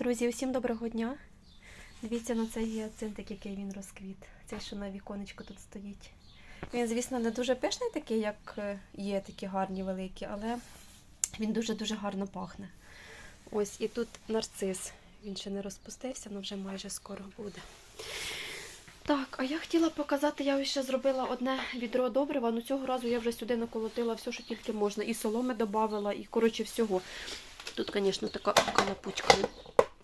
Друзі, усім доброго дня. Дивіться на цей гіацинтик, який він розквіт. Цей, що на віконечку тут стоїть. Він, звісно, не дуже пишний такий, як е, є такі гарні великі, але він дуже-дуже гарно пахне. Ось і тут нарцис. Він ще не розпустився, але вже майже скоро буде. Так, а я хотіла показати, я ще зробила одне відро добрива, але цього разу я вже сюди наколотила все, що тільки можна. І соломи додавала, і коротше всього. Тут, звісно, така калапучка.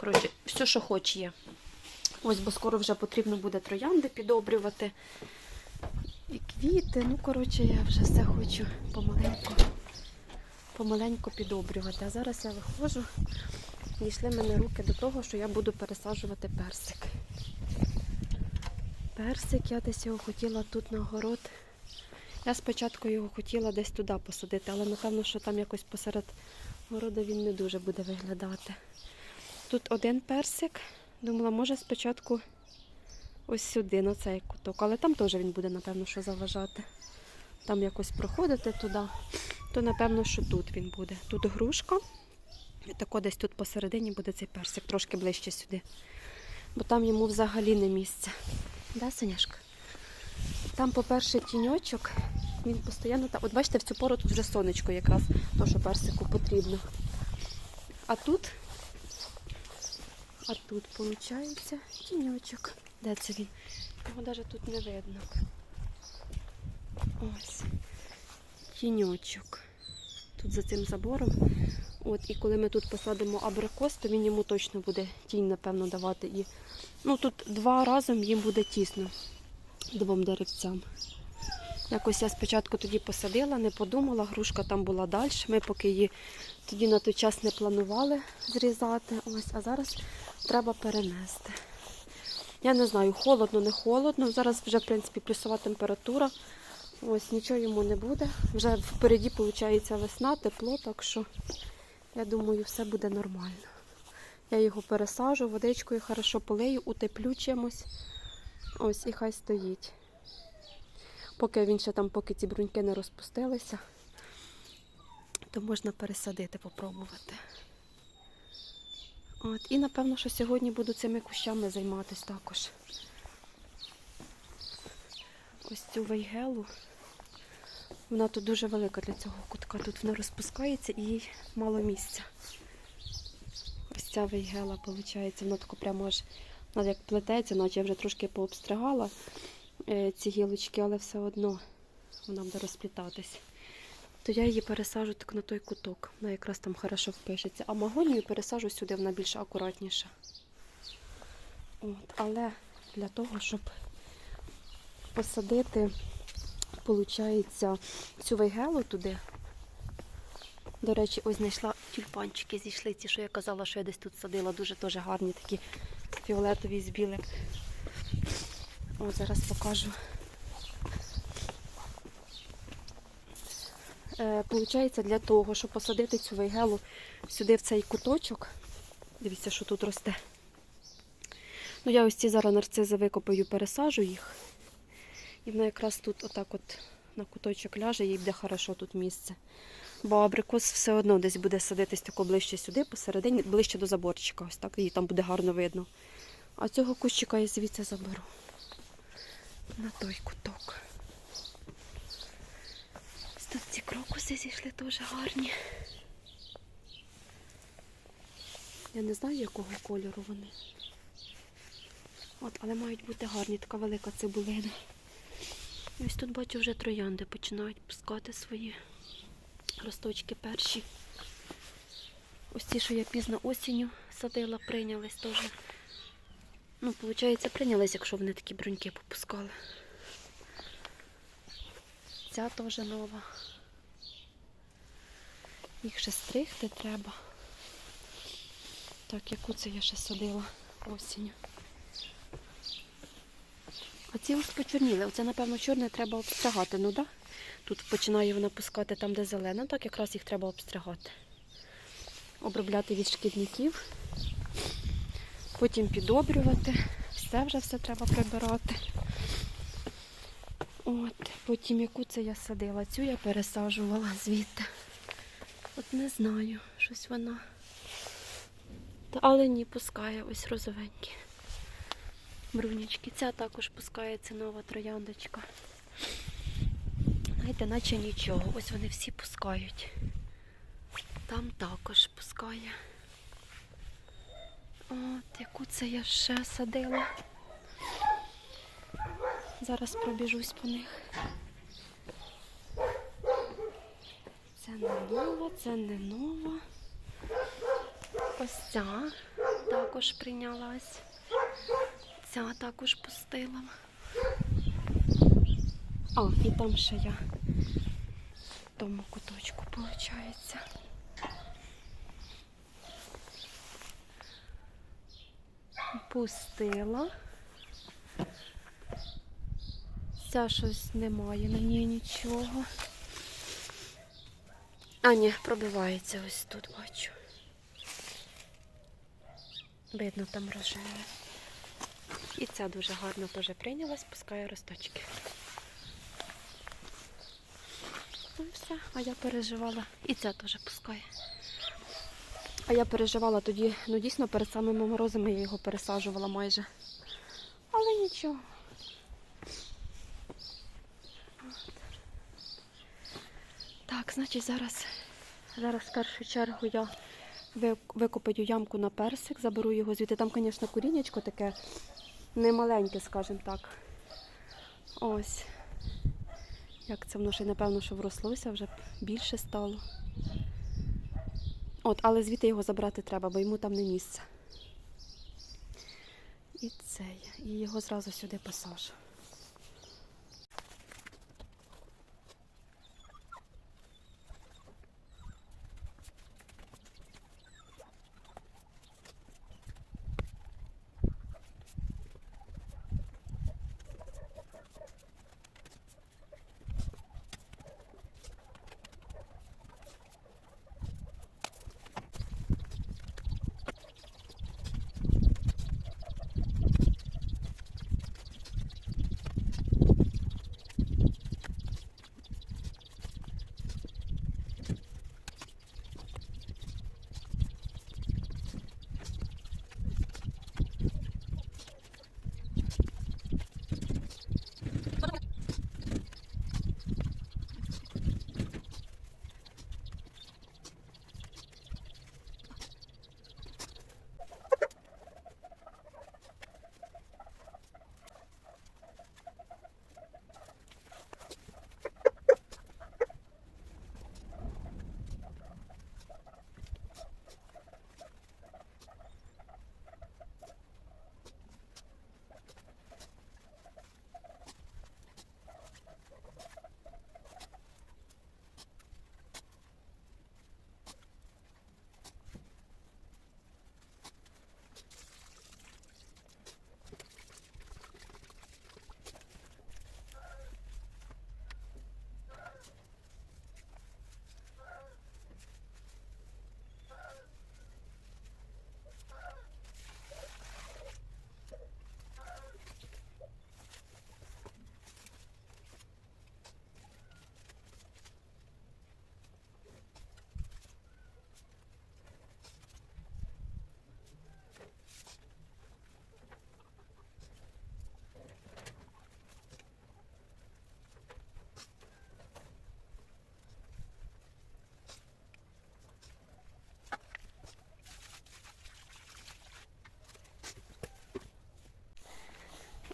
Коротше, все, що хоч є. Ось, бо скоро вже потрібно буде троянди підобрювати. І квіти. Ну, коротше, я вже все хочу помаленьку, помаленьку підобрювати. А зараз я виходжу. Дійшли мене руки до того, що я буду пересаджувати персик. Персик я десь його хотіла тут на город. Я спочатку його хотіла десь туди посадити, але напевно, що там якось посеред городу він не дуже буде виглядати. Тут один персик. Думала, може спочатку ось сюди, на цей куток, але там теж він буде, напевно, що заважати. Там якось проходити туди, то напевно, що тут він буде. Тут грушка. І тако десь тут посередині буде цей персик, трошки ближче сюди. Бо там йому взагалі не місце. Да, Соняшка? Там, по-перше, тіньочок, він постійно там. От бачите, в цю пору тут вже сонечко якраз, то, що персику потрібно. А тут, а тут, виходить, тіньочок. Де це він? Його навіть тут не видно. Ось. Тіньочок. Тут за цим забором. От, і коли ми тут посадимо абрикос, то він йому точно буде тінь, напевно, давати. І, ну, тут два разом їм буде тісно двом деревцям. Якось я спочатку тоді посадила, не подумала, грушка там була далі. Ми поки її тоді на той час не планували зрізати. Ось, а зараз треба перенести. Я не знаю, холодно, не холодно. Зараз вже, в принципі, плюсова температура. Ось нічого йому не буде. Вже впереді, виходить, весна, тепло, так що я думаю, все буде нормально. Я його пересажу, водичкою хорошо полею, утеплю чимось. Ось і хай стоїть. Поки він ще там, поки ці бруньки не розпустилися, то можна пересадити, попробувати. От, і напевно, що сьогодні буду цими кущами займатися також. Ось цю вейгелу. Вона тут дуже велика для цього кутка. Тут вона розпускається і їй мало місця. Ось ця вейгела, виходить, вона тако прямо аж вона як плететься, наче я вже трошки пообстригала е, ці гілочки, але все одно вона буде розплітатись. То я її пересажу так на той куток. Вона якраз там хорошо впишеться. А магонію пересажу сюди, вона більш акуратніша. От, але для того, щоб посадити, виходить, цю вейгелу туди. До речі, ось знайшла тюльпанчики зійшли, ті, що я казала, що я десь тут садила, дуже теж гарні такі фіолетові з білим. О, зараз покажу. Получається, для того, щоб посадити цю вейгелу сюди в цей куточок. Дивіться, що тут росте. Ну, я ось ці зараз нарцизи викопаю, пересажу їх. І вона якраз тут отак от на куточок ляже, їй буде хорошо тут місце. Бо абрикос все одно десь буде садитись тако ближче сюди, посередині, ближче до заборчика. Ось так, її там буде гарно видно. А цього кущика я звідси заберу. На той куток. Тут ці крокуси зійшли дуже гарні. Я не знаю, якого кольору вони. От, але мають бути гарні, така велика цибулина. Ось тут бачу вже троянди починають пускати свої росточки перші. Ось ті, що я пізно осінню садила, прийнялись теж. Ну, виходить, прийнялись, якщо вони такі бруньки попускали. Ця теж нова. Їх ще стригти треба. Так, яку це я ще садила осінню. А ці ось почорніли. Оце, напевно, чорне треба обстригати, ну? Да? Тут починає вона пускати там, де зелена, так якраз їх треба обстригати. Обробляти від шкідників, потім підобрювати. Все вже все треба прибирати. От, Потім яку це я садила, цю я пересаджувала звідти. От не знаю, щось вона Але ні, пускає ось розовенькі. Брунічки. Ця також пускається нова трояндочка. Знаєте, наче нічого. Ось вони всі пускають. Там також пускає. От, яку це я ще садила. Зараз пробіжусь по них. Це не нова, це не нова. Ось ця також прийнялась. Ця також пустила. О, і там ще я в тому куточку, виходить. Пустила. Ця щось немає на ній нічого. А, ні, пробивається ось тут, бачу. Видно там рожеве. І ця дуже гарно теж прийнялась, пускає росточки. Ну все. А я переживала. І ця теж пускає. А я переживала тоді, ну дійсно перед самими морозами я його пересаджувала майже. Але нічого. Так, значить зараз, зараз в першу чергу я викопаю ямку на персик, заберу його звідти. Там, звісно, корінечко таке немаленьке, скажімо так. Ось. Як це воно ще, напевно, що врослося, вже більше стало. От, але звідти його забрати треба, бо йому там не місце. І цей. І його зразу сюди посажу.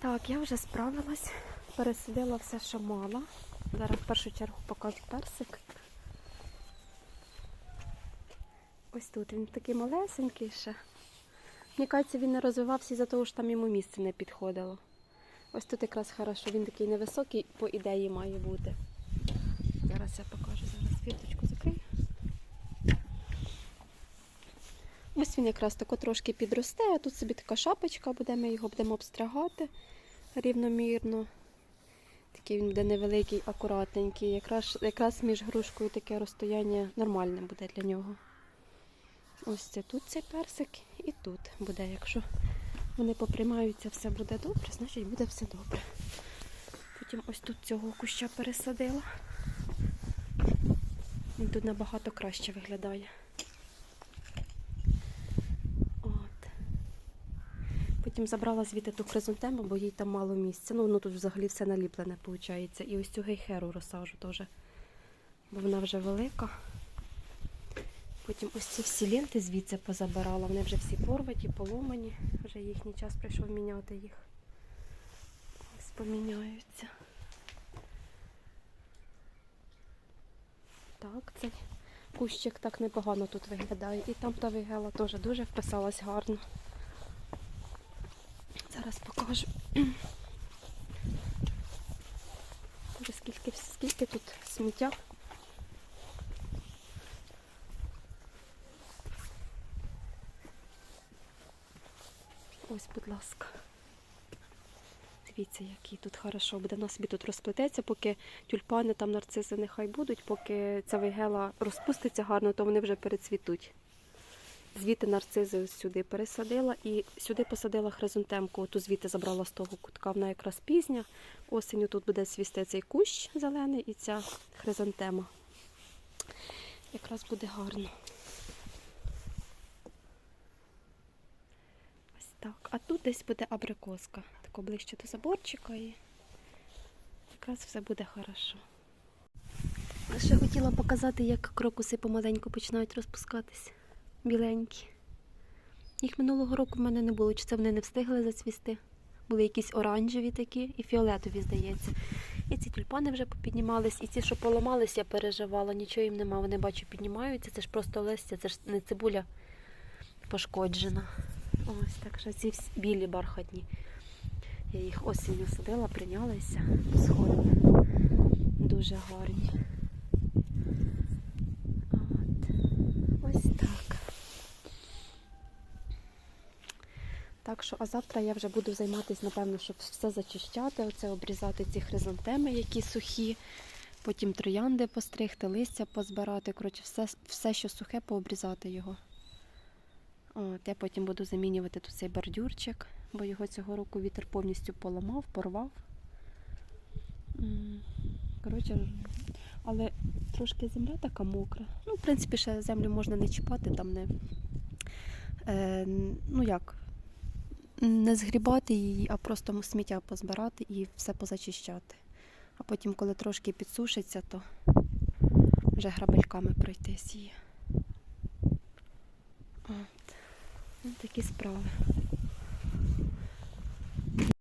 Так, я вже справилась, пересадила все, що мала. Зараз в першу чергу покажу персик. Ось тут він такий малесенький ще. Мені кажеться, він не розвивався із-за того, що там йому місце не підходило. Ось тут якраз хорошо, він такий невисокий, по ідеї має бути. Зараз я покажу, зараз квіточку Ось він якраз тако трошки підросте, а тут собі така шапочка буде, ми його будемо обстригати рівномірно. Такий він буде невеликий, акуратненький. Якраз, якраз між грушкою таке розстояння нормальне буде для нього. Ось це тут цей персик і тут буде. Якщо вони поприймаються, все буде добре, значить буде все добре. Потім ось тут цього куща пересадила. Він тут набагато краще виглядає. О, потім забрала звідти ту хризантему, бо їй там мало місця. Ну, воно тут взагалі все наліплене, виходить. І ось цю гейхеру розсажу теж, бо вона вже велика. Потім ось ці всі ленти звідси позабирала. Вони вже всі порваті, поломані. Вже їхній час прийшов міняти їх. Ось поміняються. Так, цей кущик так непогано тут виглядає. І там та вигела теж дуже вписалась гарно. Зараз покажу. Скільки, скільки тут сміття. Ось, будь ласка. Дивіться, який тут хорошо буде. Вона собі тут розплететься, поки тюльпани там нарцизи нехай будуть, поки ця вигела розпуститься гарно, то вони вже перецвітуть. Звідти нарцизи сюди пересадила і сюди посадила хризантемку. Ту звідти забрала з того кутка. Вона якраз пізня. Осінню тут буде свісти цей кущ зелений і ця хризантема. Якраз буде гарно. Ось так. А тут десь буде абрикоска. Тако ближче до заборчика і якраз все буде хорошо. Ще хотіла показати, як крокуси помаленьку починають розпускатись. Біленькі. Їх минулого року в мене не було, чи це вони не встигли зацвісти. Були якісь оранжеві такі і фіолетові, здається. І ці тюльпани вже попіднімались, і ці, що поламались, я переживала, нічого їм нема. Вони бачу, піднімаються. Це ж просто листя, це ж не цибуля пошкоджена. Ось так що ці білі бархатні. Я їх осінню садила, прийнялися сходи. Дуже гарні. От. Ось так. Так що, а завтра я вже буду займатися, напевно, щоб все зачищати, оце обрізати ці хризантеми, які сухі, потім троянди постригти, листя позбирати. Коротше, все, все, що сухе, пообрізати його. От, я потім буду замінювати тут цей бордюрчик, бо його цього року вітер повністю поламав, порвав. Коротше, але трошки земля така мокра. Ну, в принципі, ще землю можна не чіпати, там не. Е, ну як, не згрібати її, а просто сміття позбирати і все позачищати. А потім, коли трошки підсушиться, то вже грабельками пройтись її. От. Ось такі справи.